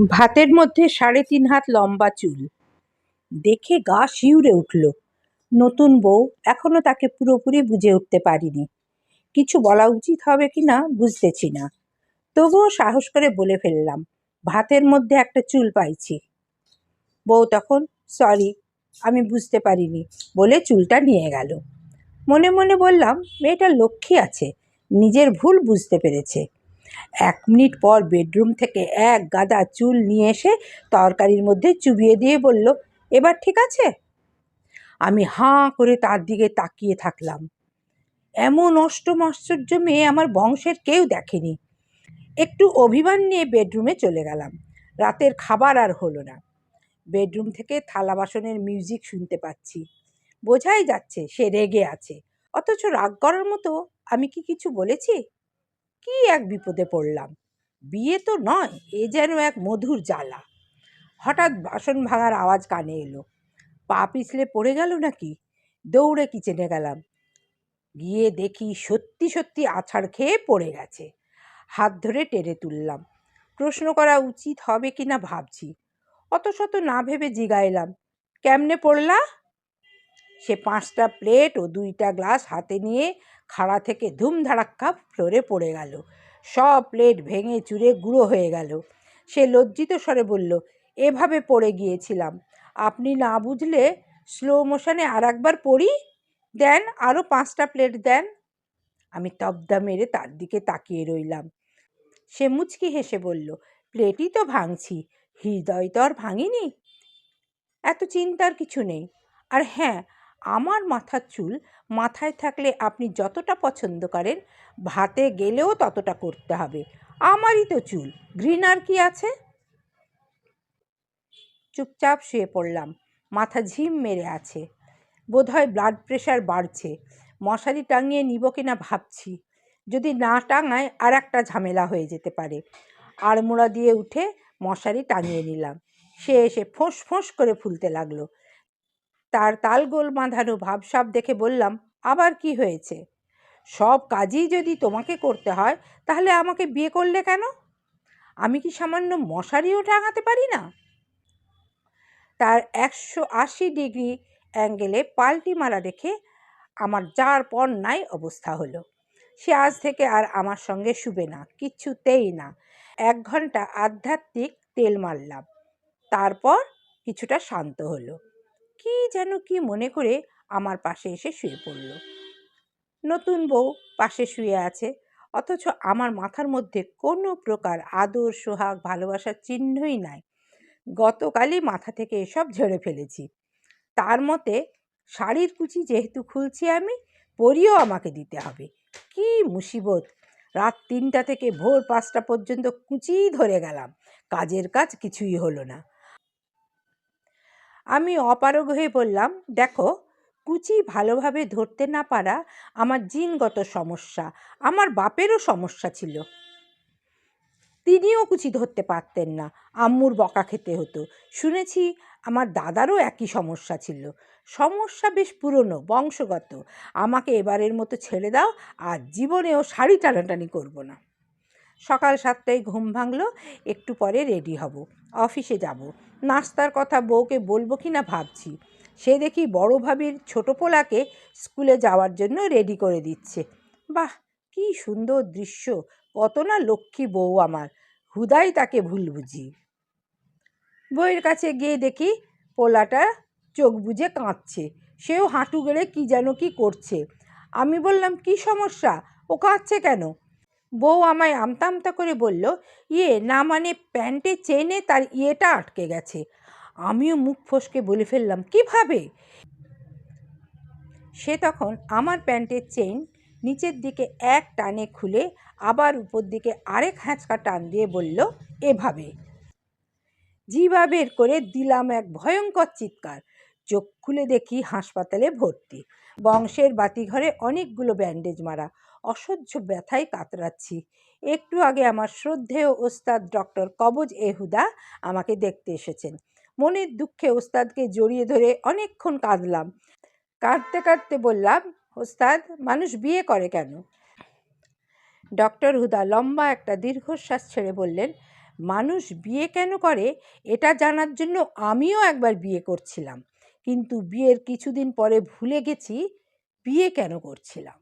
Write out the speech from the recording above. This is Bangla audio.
ভাতের মধ্যে সাড়ে তিন হাত লম্বা চুল। দেখে গা শিউরে উঠল। নতুন বউ, এখনও তাকে পুরোপুরি বুঝে উঠতে পারিনি। কিছু বলা উচিত হবে কি না বুঝতেছি না। তবুও সাহস করে বলে ফেললাম, ভাতের মধ্যে একটা চুল পাইছি। বউ তখন, সরি, আমি বুঝতে পারিনি বলে চুলটা নিয়ে গেল। মনে মনে বললাম, মেয়েটা লক্ষ্মী আছে, নিজের ভুল বুঝতে পেরেছে। এক মিনিট পর বেডরুম থেকে এক গাদা চুল নিয়ে এসে তরকারির মধ্যে চুবিয়ে দিয়ে বলল, এবার ঠিক আছে? আমি হাঁ করে তার দিকে তাকিয়ে থাকলাম। এমন অষ্টম আশ্চর্য মেয়ে আমার বংশের কেউ দেখেনি। একটু অভিমান নিয়ে বেডরুমে চলে গেলাম। রাতের খাবার আর হলো না। বেডরুম থেকে থালা বাসনের মিউজিক শুনতে পাচ্ছি। বোঝাই যাচ্ছে সে রেগে আছে। অথচ রাগ করার মতো আমি কি কিছু বলেছি? কি এক বিপদে পড়লাম? বিয়ে তো নয়, এ যেন এক মধুর জ্বালা। হঠাৎ বাসন ভাঙার আওয়াজ কানে এলো। পা পিছলে পড়ে গেল নাকি? দৌড়ে কিচেনে গেলাম। গিয়ে দেখি সত্যি সত্যি আছাড় খেয়ে পড়ে গেছে। হাত ধরে টেনে তুললাম। প্রশ্ন করা উচিত হবে কি না ভাবছি। অত শত না ভেবে জিগাইলাম, কেমনে পড়লা? সে পাঁচটা প্লেট ও দুইটা গ্লাস হাতে নিয়ে খাড়া থেকে ধুমধাড়াক্কা ফ্লোরে পড়ে গেল। সব প্লেট ভেঙে চুরে গুঁড়ো হয়ে গেল। সে লজ্জিত স্বরে বলল, এভাবে পড়ে গিয়েছিলাম। আপনি না বুঝলে স্লো মোশনে আর একবার পড়ি? দেন আরও পাঁচটা প্লেট দেন। আমি তবদা মেরে তার দিকে তাকিয়ে রইলাম। সে মুচকি হেসে বলল, প্লেটই তো ভাঙছি। হৃদয় তো আর ভাঙিনি। এত চিন্তার কিছু নেই। আর হ্যাঁ আমার মাথার চুল মাথায় থাকলে আপনি যতটা পছন্দ করেন, ভাতে গেলেও ততটা করতে হবে। আমারই তো চুল, ঘৃণার কি আছে? চুপচাপ শুয়ে পড়লাম, মাথা ঝিম মেরে আছে। বোধহয় ব্লাড প্রেশার বাড়ছে, মশারি টাঙিয়ে নিব কিনা ভাবছি। যদি না টাঙায় আর একটা ঝামেলা হয়ে যেতে পারে। আড়মোড়া দিয়ে উঠে মশারি টাঙিয়ে নিলাম। সে এসে ফোঁস ফোঁস করে ফুলতে লাগল। তার তালগোল বাঁধানো ভাবসাব দেখে বললাম, আবার কি হয়েছে? সব কাজই যদি তোমাকে করতে হয়, তাহলে আমাকে বিয়ে করলে কেন? আমি কি সামান্য মশারিও টাঙাতে পারি না? তার একশো আশি ডিগ্রি অ্যাঙ্গেলে পাল্টি মারা দেখে আমার যার পর নাই অবস্থা হলো। সে আজ থেকে আর আমার সঙ্গে শুবে না, কিচ্ছুতেই না। এক ঘণ্টা আধ্যাত্মিক তেল মারলাম। তারপর কিছুটা শান্ত হলো। কি যেন কি মনে করে আমার পাশে এসে শুয়ে পড়ল। নতুন বউ পাশে শুয়ে আছে, অথচ আমার মাথার মধ্যে কোনো প্রকার আদর, সোহাগ, ভালোবাসার চিহ্নই নাই। গতকালই মাথা থেকে এসব ঝেড়ে ফেলেছি। তার মতে, শাড়ির কুচি যেহেতু খুলছি আমি, পরিও আমাকে দিতে হবে। কি মুসিবত! রাত তিনটা থেকে ভোর পাঁচটা পর্যন্ত কুচিই ধরে গেলাম। কাজের কাজ কিছুই হলো না। আমি অপারগ হয়ে বললাম, দেখো, কুচি ভালোভাবে ধরতে না পারা আমার জিনগত সমস্যা, আমার বাপেরও সমস্যা ছিল। তিনিও কুচি ধরতে পারতেন না, আম্মুর বকা খেতে হতো। শুনেছি আমার দাদারও একই সমস্যা ছিল। সমস্যা বেশ পুরনো, বংশগত। আমাকে এবারের মতো ছেড়ে দাও, আর জীবনেও শাড়ি টানাটানি করব না। সকাল সাতটায় ঘুম ভাঙলো, একটু পরে রেডি হব। অফিসে যাব। নাস্তার কথা বউকে বলব কি না ভাবছি। সে দেখি বড় ভাবির ছোটো পোলাকে স্কুলে যাওয়ার জন্য রেডি করে দিচ্ছে। বাহ, কি সুন্দর দৃশ্য! কত না লক্ষ্মী বউ আমার। হুদাই তাকে ভুল বুঝি। বইয়ের কাছে গিয়ে দেখি পোলাটা চোখ বুঝে কাঁদছে। সেও হাঁটু গেড়ে কী যেন কি করছে। আমি বললাম, কি সমস্যা? ও কাঁদছে কেন? বউ আমায় আমতা আমতা করে বলল ইয়ে না মানে প্যান্টে চেনে তার ইয়েটা আটকে গেছে। আমিও মুখ ফসকে বলে ফেললাম, কীভাবে? সে তখন আমার প্যান্টের চেইন নিচের দিকে এক টানে খুলে আবার উপর দিকে আরেক হ্যাঁচকা টান দিয়ে বলল, এভাবে। জিবা বের করে দিলাম এক ভয়ঙ্কর চিৎকার। চোখ খুলে দেখি হাসপাতালে ভর্তি। বংশের বাতিঘরে অনেকগুলো ব্যান্ডেজ মারা। অসহ্য ব্যথায় কাতরাচ্ছি। একটু আগে আমার শ্রদ্ধেয় ওস্তাদ ডক্টর কবজ এহুদা আমাকে দেখতে এসেছেন। মনের দুঃখে ওস্তাদকে জড়িয়ে ধরে অনেকক্ষণ কাঁদলাম। কাঁদতে কাঁদতে বললাম, ওস্তাদ, মানুষ বিয়ে করে কেন? ডক্টর হুদা লম্বা একটা দীর্ঘশ্বাস ছেড়ে বললেন, মানুষ বিয়ে কেন করে? এটা জানার জন্য আমিও একবার বিয়ে করছিলাম। কিন্তু বিয়ের কিছুদিন পরে ভুলে গেছি বিয়ে কেন করছিলাম?